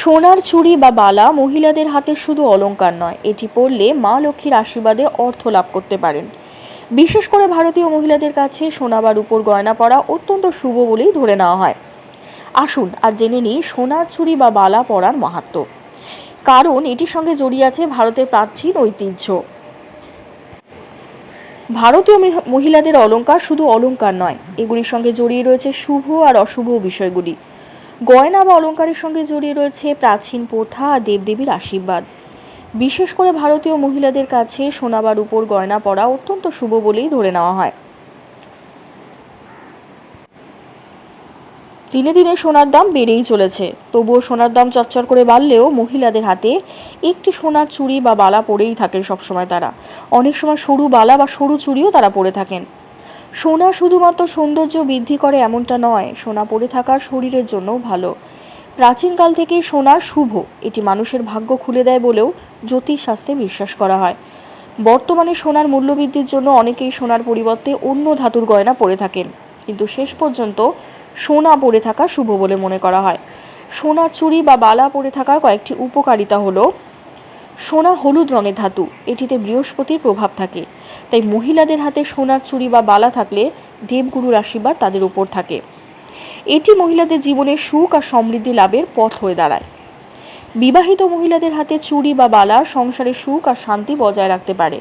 সোনার চুড়ি বা বালা মহিলাদের হাতে শুধু অলংকার নয়, এটি পরলে মা লক্ষ্মীর আশীর্বাদে অর্থ লাভ করতে পারেন। বিশেষ করে ভারতীয় মহিলাদের কাছে সোনা বা রূপোর গয়না পরা অত্যন্ত শুভ বলেই ধরে নেওয়া হয়। আসুন আর জেনে নিই সোনার চুড়ি বা বালা পরার মাহাত্ম্য কারণ এটির সঙ্গে জড়িয়ে আছে ভারতের প্রাচীন ঐতিহ্য। ভারতীয় মহিলাদের অলংকার শুধু অলংকার নয়, এগুলির সঙ্গে জড়িয়ে রয়েছে শুভ আর অশুভ বিষয়গুলি। গয়না বা অলংকারের সঙ্গে জড়িয়ে রয়েছে প্রাচীন প্রথা আর দেবদেবীর আশীর্বাদ। বিশেষ করে ভারতীয় মহিলাদের কাছে সোনা বা রূপোর গয়না পরা অত্যন্ত শুভ বলেই ধরে নেওয়া হয়। দিনে দিনে সোনার দাম বেড়েই চলেছে। তবুও সোনার দাম চচ্চর করে বাড়লেও মহিলাদের হাতে একটি সোনার চুড়ি বা বালা পরেই থাকেন সবসময় তারা। অনেক সময় সরু বালা বা সরু চুড়িও তারা পরে থাকেন। সোনা শুধুমাত্র সৌন্দর্য বৃদ্ধি করে এমনটা নয়, সোনা পরে থাকা শরীরের জন্যও ভালো। প্রাচীনকাল থেকেই সোনা শুভ, এটি মানুষের ভাগ্য খুলে দেয় বলেও জ্যোতিষশাস্ত্রে বিশ্বাস করা হয়। বর্তমানে সোনার মূল্যবৃদ্ধির জন্য অনেকেই সোনার পরিবর্তে অন্য ধাতুর গয়না পরে থাকেন। কিন্তু শেষ পর্যন্ত সোনা পরে থাকা শুভ বলে মনে করা হয়। সোনা চুরি বা বালা পরে থাকার কয়েকটি উপকারিতা হলো সোনা হলুদ রঙের ধাতু। এটিতে বৃহস্পতির প্রভাব থাকে। তাই মহিলাদের হাতে সোনার চুরি বা বালা থাকলে দেবগুরুর আশীর্বাদ তাদের উপর থাকে। এটি মহিলাদের জীবনে সুখ আর সমৃদ্ধি লাভের পথ হয়ে দাঁড়ায়। বিবাহিত মহিলাদের হাতে চুরি বা বালা সংসারে সুখ আর শান্তি বজায় রাখতে পারে।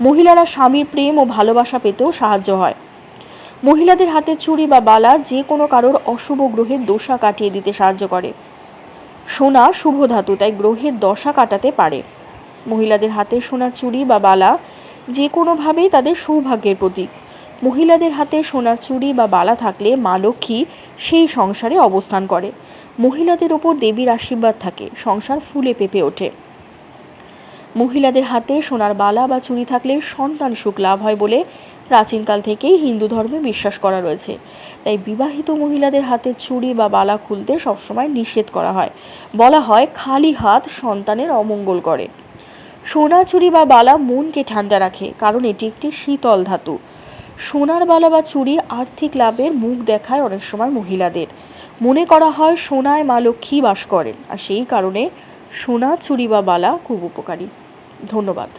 মহিলারা স্বামীর প্রেম ও ভালোবাসা পেতেও সাহায্য হয়। মহিলাদের হাতে চুরি বা বালা যে কোনো কারোর অশুভ গ্রহের দোষা কাটিয়ে দিতে সাহায্য করে। সোনা শুভ ধাতু, তাই গ্রহের দশা কাটাতে পারে। মহিলাদের হাতে সোনার চুড়ি বা বালা, যে কোনোভাবেই তাদের সৌভাগ্যের প্রতীক। মহিলাদের হাতে সোনার চুড়ি বা বালা থাকলে মা লক্ষ্মী সেই সংসারে অবস্থান করে। মহিলাদের ওপর দেবীর আশীর্বাদ থাকে, সংসার ফুলে পেঁপে ওঠে। মহিলাদের হাতে সোনার বালা বা চুড়ি থাকলে সন্তান সুখ লাভ হয় বলে প্রাচীনকাল থেকেই হিন্দু ধর্মে বিশ্বাস করা রয়েছে। তাই বিবাহিত মহিলাদের হাতে চুড়ি বা বালা খুলতে সবসময় নিষেধ করা হয়। বলা হয় খালি হাত সন্তানের অমঙ্গল করে। সোনা, চুড়ি বা বালা মনকে ঠান্ডা রাখে, কারণ এটি একটি শীতল ধাতু। সোনার বালা বা চুড়ি আর্থিক লাভের মুখ দেখায় অনেক সময় মহিলাদের। মনে করা হয় সোনায় মা লক্ষ্মী বাস করেন, আর সেই কারণে সোনা, চুড়ি বা বালা খুব উপকারী। ধন্যবাদ